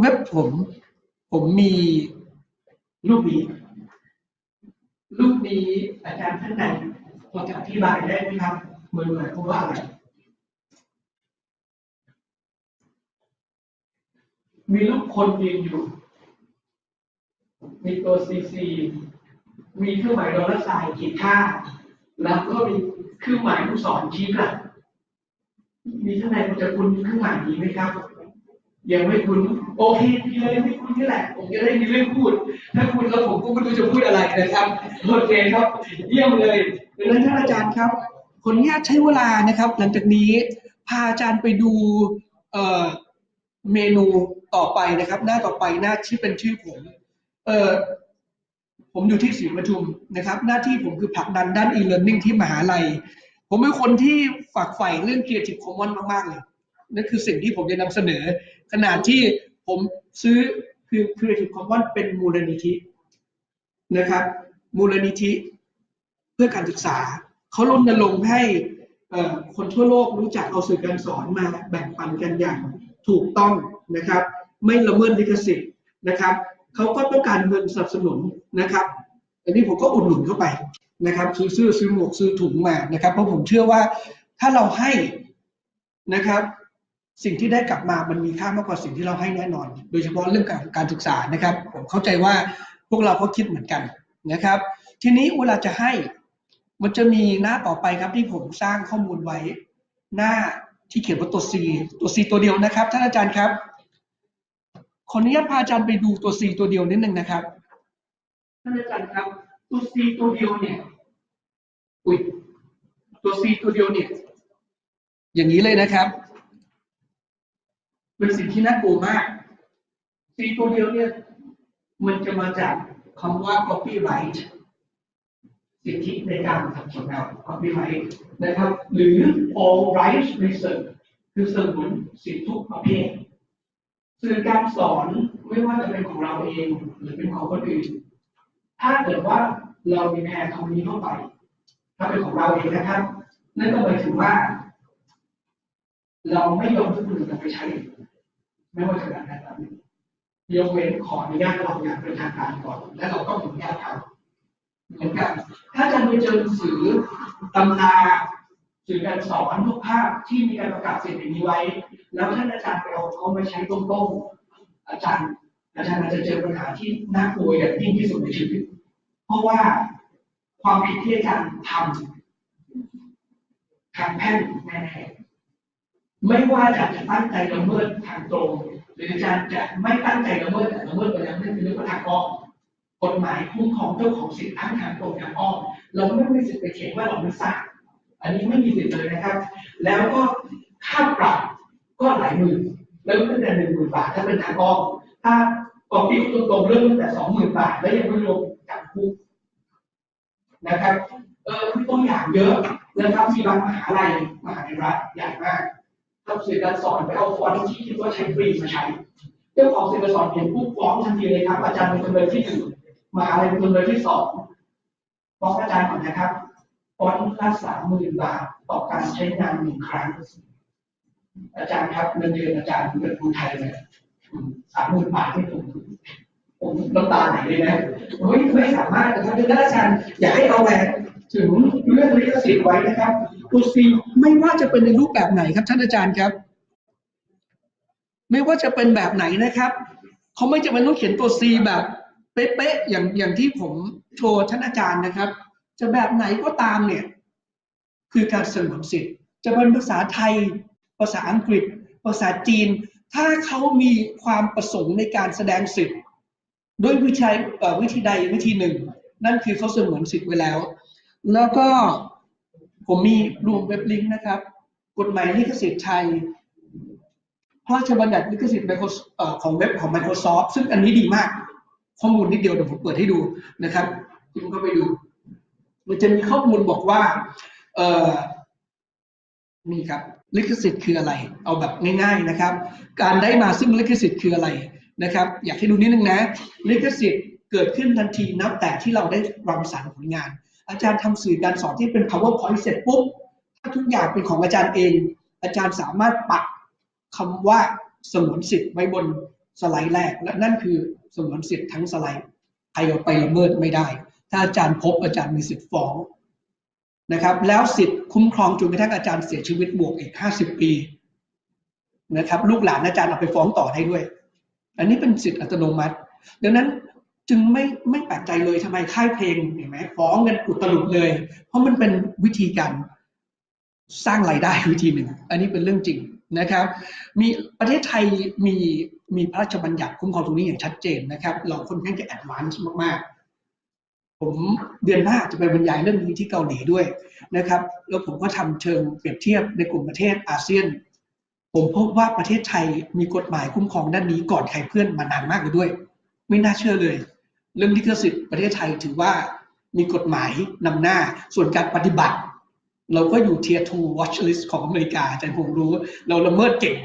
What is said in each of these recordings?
เว็บผม ผมมีรูปนี้รูปนี้อาจารย์ท่านไหนพอจะอธิบายได้ไหมครับมันหมายความว่าอะไรมีรูปคนยืนอยู่ มีตัวซีซีมีเครื่องหมายดอลลาร์ไซน์ขีดค่า แล้วก็มีเครื่องหมายลูกศรชี้กลับมีท่านใดพอจะคุ้นเครื่องหมายนี้ไหมครับ ยังไม่คุ้นโอเคดีเลยไม่คุ้นนี่แหละ ผมจะได้มีเรื่องพูด ถ้าคุณแล้วผมก็ไม่รู้จะพูดอะไรนะครับโอเคครับ เยี่ยมเลยดังนั้นท่านอาจารย์ครับขออนุญาตใช้เวลานะครับ หลังจากนี้พาอาจารย์ไปดูเอ่อเมนูต่อไปนะครับ หน้าต่อไปหน้าที่เป็นชื่อผมเอ่อผมอยู่ที่ศรีปทุมนะครับ หน้าที่ผมคือผลักดันด้าน e-learning ที่มหาลัย ผมเป็นคนที่ฝักใฝ่เรื่อง Creative Commons มากๆเลย นั่นคือสิ่งที่ผมจะนำเสนอ ขนาดที่ผมซื้อคือ Creative Commons เป็นมูลนิธินะครับ มูลนิธิเพื่อการศึกษา เขารณรงค์ให้คนทั่วโลกรู้จักเอาสื่อการสอนมาแบ่งปันกันอย่างถูกต้องนะครับ ไม่ละเมิดลิขสิทธิ์นะครับเขาก็ต้องการเงินสนับสนุนนะครับ อันนี้ผมก็อุดหนุนเข้าไปนะครับซื้อเสื้อซื้อหมวกซื้อถุงมานะครับ เพราะผมเชื่อว่าถ้าเราให้นะครับ สิ่งที่ได้กลับมามันมีค่ามากกว่าสิ่งที่เราให้แน่นอน โดยเฉพาะเรื่องการการศึกษานะครับ ผมเข้าใจว่าพวกเราก็คิดเหมือนกันนะครับ ทีนี้เวลาจะให้มันจะมีหน้าต่อไปครับที่ผมสร้างข้อมูลไว้ หน้าที่เขียนว่าตัว C ตัว C ตัวเดียวนะครับท่านอาจารย์ครับขออนุญาตพาอาจารย์ไปดูตัว C ตัวเดียวนิดนึงนะครับท่านอาจารย์ครับ ตัว C ตัวเดียวเนี่ยอุ้ยตัว C ตัวเดียวเนี่ย อย่างนี้เลยนะครับ เป็นสิ่งที่น่ากลัวมาก C ตัวเดียวเนี่ย มันจะมาจากคำว่า copyright สิทธิในการทำผลงาน copyright นะครับ หรือ all rights reserved คือสงวนสิทธิทุกประเภทสื่อการสอนไม่ว่าจะเป็นของเราเอง หรือเป็นของคนอื่น ถ้าเกิดว่าเรามีแพรคำนี้เข้าไป ถ้าเป็นของเราเองนะครับ นั่นก็หมายถึงว่า เราไม่ยอมทุกคนจะไปใช้ ไม่ว่าจะแบบไหนแบบนี้ยกเว้นขออนุญาตเราอย่างเป็นทางการก่อน และเราก็อนุญาตเขาเหมือนกันถ้าจะไปเจอหนังสือตำราสื่อการสอนทุกภาคที่มีการประกาศสิทธิ์อย่างนี้ไว้ แล้วท่านอาจารย์ไปเอาเขามาใช้ตรงๆอาจารย์ อาจารย์อาจจะเจอปัญหาที่น่ากลัวอย่างยิ่งที่สุดในชีวิต เพราะว่าความผิดที่อาจารย์ทำทางแพ่งแน่ๆ ไม่ว่าอาจารย์จะตั้งใจละเมิดทางตรง หรืออาจารย์จะไม่ตั้งใจละเมิดแต่ละเมิดไปแล้วนั่นคือเรื่องทางอ้อมกฎหมายคุ้มครองเจ้าของสิทธิ์ทั้งทางตรงทางอ้อมเราไม่มีสิทธิ์ไปเถียงว่าเราไม่ทราบอันนี้ไม่มีสิทธิ์เลยนะครับ แล้วก็ค่าปรับก็หลายหมื่นเริ่มตั้งแต่หนึ่งหมื่นบาทถ้าเป็นทางอ้อมถ้ากองที่ตรงๆเริ่มตั้งแต่สองหมื่นบาทแล้วยังไม่รวมจำคุกนะครับเออคือตัวอย่างเยอะนะครับมีบางมหาลัยมหาวิทยาลัยใหญ่มาก ทำสื่อการสอนไปเอาฟอนต์ที่คิดว่าใช้ฟรีมาใช้เจ้าของสื่อการสอนเห็นปุ๊บฟ้องทันทีเลยครับ อาจารย์เป็นจำเลยที่หนึ่งมหาลัยเป็นจำเลยที่สองฟ้องอาจารย์ก่อนนะครับฟอนต์ละสามหมื่นบาทต่อการใช้งานหนึ่งครั้ง อาจารย์ครับเงินเดือนอาจารย์เป็นคนไทยเลยสามหมื่นบาทที่ผมผมน้ำตาไหลเลยนะเฮ้ยไม่สามารถนะครับดังนั้นอาจารย์อยากให้เอาแหวนถึงเรื่องลิขสิทธิ์ไว้นะครับ ตัวซีไม่ว่าจะเป็นในรูปแบบไหนครับ ท่านอาจารย์ครับ ไม่ว่าจะเป็นแบบไหนนะครับเขาไม่จะเป็นต้องเขียนตัวซีแบบเป๊ะๆอย่างอย่างที่ผมโชว์ท่านอาจารย์นะครับ จะแบบไหนก็ตามเนี่ย คือการสงวนสิทธิ์ จะเป็นภาษาไทย ภาษาอังกฤษ ภาษาจีน ถ้าเขามีความประสงค์ในการแสดงสิทธิ์ด้วยวิธีวิธีใดวิธีหนึ่ง นั่นคือเขาเสงวนสิทธิ์ไว้แล้ว แล้วก็ ผมมีรวมเว็บลิงก์นะครับ กฎหมายลิขสิทธิ์ไทยพระราชบัญญัติลิขสิทธิ์ของเว็บของ Microsoft ซึ่งอันนี้ดีมาก ข้อมูลนิดเดียวเดี๋ยวผมเปิดให้ดูนะครับคุณเข้าไปดู มันจะมีข้อมูลบอกว่า เออนี่ครับ ลิขสิทธิ์คืออะไร เอาแบบง่าย ๆนะครับ การได้มาซึ่งลิขสิทธิ์คืออะไรนะครับ อยากให้ดูนิดนึงนะ ลิขสิทธิ์เกิดขึ้นทันทีนับแต่ที่เราได้รังสรรค์ผลงาน อาจารย์ทำสื่อการสอนที่เป็น powerpoint เสร็จปุ๊บ ถ้าทุกอย่างเป็นของอาจารย์เอง อาจารย์สามารถปักคำว่าสมวนสิทธิ์ไว้บนสไลด์แรก และนั่นคือสมวนสิทธิ์ทั้งสไลด์ใครเอาไปละเมิดไม่ได้ ถ้าอาจารย์พบอาจารย์มีสิทธิ์ฟ้องนะครับ แล้วสิทธิ์คุ้มครองจนกระทั่งอาจารย์เสียชีวิตบวกอีก 50 ปีนะครับ ลูกหลานอาจารย์เอาไปฟ้องต่อได้ด้วย อันนี้เป็นสิทธิ์อัตโนมัติ ดังนั้น จึงไม่ไม่แปลกใจเลยทำไมค่ายเพลงเห็นไหมฟ้องกันอุตลุดเลย เพราะมันเป็นวิธีการสร้างรายได้วิธีหนึ่ง อันนี้เป็นเรื่องจริงนะครับ มีประเทศไทยมีมีพระราชบัญญัติคุ้มครองตรงนี้อย่างชัดเจนนะครับ เราค่อนข้างจะแอดวานซ์มากๆ ผมเดือนหน้าจะไปบรรยายเรื่องนี้ที่เกาหลีด้วยนะครับ แล้วผมก็ทำเชิงเปรียบเทียบในกลุ่มประเทศอาเซียน ผมพบว่าประเทศไทยมีกฎหมายคุ้มครองด้านนี้ก่อนใครเพื่อนมานานมากเลยด้วย ไม่น่าเชื่อเลย เรื่องลิขสิทธิ์ประเทศไทยถือว่ามีกฎหมายนำหน้าส่วนการปฏิบัติ เราก็อยู่ Tier 2 Watch List ของอเมริกาอาจารย์คงรู้ เราละเมิดเก่ง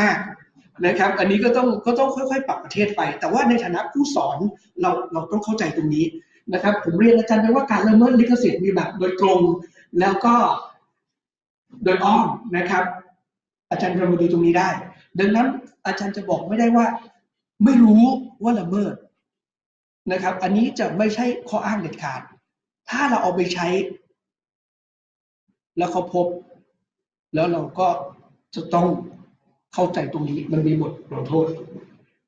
มากๆนะครับ อันนี้ก็ต้องก็ต้องค่อยๆ ปรับประเทศไป แต่ว่าในฐานะผู้สอนเราเราต้องเข้าใจตรงนี้นะครับ ผมเรียนอาจารย์ไปว่าการละเมิดลิขสิทธิ์มีแบบโดยตรงแล้วก็โดยอ้อมนะครับ อาจารย์จะมาดูตรงนี้ได้ ดังนั้นอาจารย์จะบอกไม่ได้ว่า ไม่รู้ว่าละเมิด นะครับ อันนี้จะไม่ใช่ข้ออ้างเด็ดขาด ถ้าเราเอาไปใช้ แล้วเขาพบ แล้วเราก็จะต้องเข้าใจตรงนี้มันมีบทลงโทษ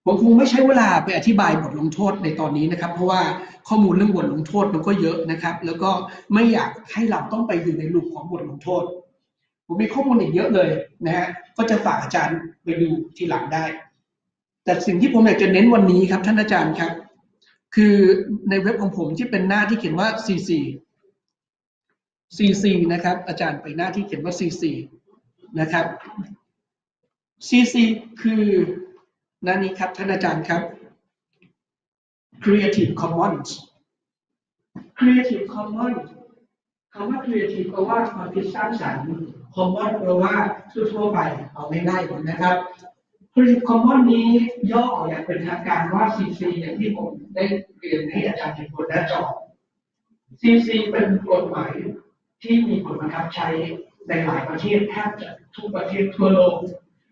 ผมคงไม่ใช้เวลาไปอธิบายบทลงโทษในตอนนี้นะครับ เพราะว่าข้อมูลเรื่องบทลงโทษมันก็เยอะนะครับ แล้วก็ไม่อยากให้เราต้องไปอยู่ในลูปของบทลงโทษ ผมมีข้อมูลอีกเยอะเลยนะฮะก็จะฝากอาจารย์ไปดูทีหลังได้ แต่สิ่งที่ผมอยากจะเน้นวันนี้ครับท่านอาจารย์ครับ คือในเว็บของผมที่เป็นหน้าที่เขียนว่า CC CC นะครับ อาจารย์ไปหน้าที่เขียนว่า CC นะครับ CC คือหน้านี้ครับ ท่านอาจารย์ครับ Creative Commons Creative Commons คำว่า Creative แปลว่าความคิดสร้างสรรค์ Common แปลว่าทั่วๆไปเอาง่ายๆก่อนนะครับ Creative Commons นี้ย่ออย่างเป็นทางการว่า CC อย่างที่ผมได้ เรียนให้อาจารย์เห็นบนหน้าจอ CC เป็นกฎหมายที่มีผลบังคับใช้ในหลายประเทศแทบจะทุกประเทศทั่วโลก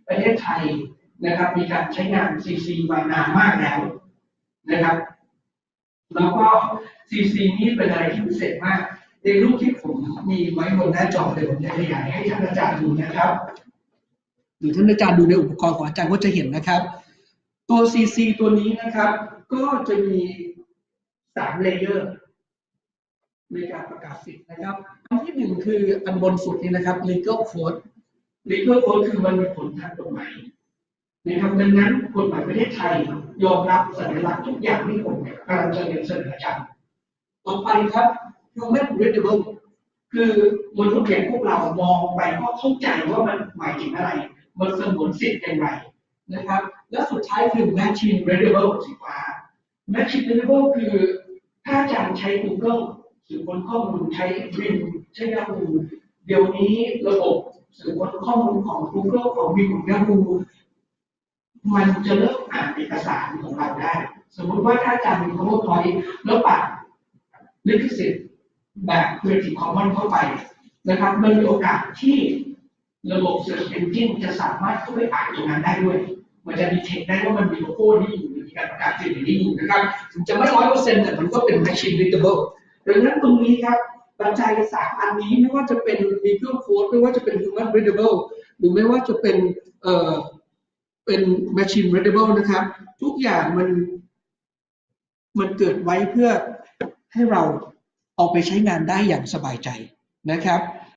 ประเทศไทยนะครับ มีการใช้งาน CC มานานมากแล้วนะครับ แล้วก็ CC นี้เป็นอะไรที่พิเศษมาก ในรูปที่ผมมีไว้บนหน้าจอเดี๋ยวผมจะขยายให้ท่านอาจารย์ดูนะครับ หรือท่านอาจารย์ดูในอุปกรณ์ของอาจารย์ก็จะเห็นนะครับ ตัว CC ตัวนี้นะครับ ก็จะมีสามเลเยอร์ในการประกาศสิทธิ์นะครับ อันที่หนึ่งคืออันบนสุดนี้นะครับ legal code legal code คือมันมีผลทางกฎหมายนะครับดังนั้นกฎหมายประเทศไทยยอมรับสัญลักษณ์ทุกอย่างที่ผมกำลังจะเรียนเสนออาจารย์ต่อไปครับ human readable คือมนุษย์อย่างพวกเรามองไปก็เข้าใจว่ามันหมายถึงอะไร มันสมวนสิทธิ์อย่างไรนะครับ และสุดท้ายคือ machine readable สิว่า machine readable คือถ้าอาจารย์ใช้ Google สืบค้นข้อมูลใช้ Bing ใช้ Yahoo เดี๋ยวนี้ระบบสืบค้นข้อมูลของ Google ของ Bing ของ Yahoo มันจะเริ่มอ่านเอกสารของเราได้ สมมติว่าถ้าอาจารย์มี PowerPoint แล้วปัดลิขสิทธิ์แบบ Creative Commons เข้าไปนะครับมันมีโอกาสที่ระบบ Search Engine จะสามารถเข้าไปอ่านตรงนั้นได้ด้วย มันจะดีเทคได้ว่ามันมีโลโก้นี้อยู่หรือมีการประกาศสิทธิ์นี้อยู่นะครับถึงจะไม่ร้อยเปอร์เซ็นต์แต่มันก็เป็น machine readable ดังนั้นตรงนี้ครับปัจจัยสามอันนี้ไม่ว่าจะเป็น legal code ไม่ว่าจะเป็น human readable หรือไม่ว่าจะเป็นเอ่อเป็น machine readable นะครับ ทุกอย่างมัน มันเกิดไว้เพื่อให้เราเอาไปใช้งานได้อย่างสบายใจนะครับ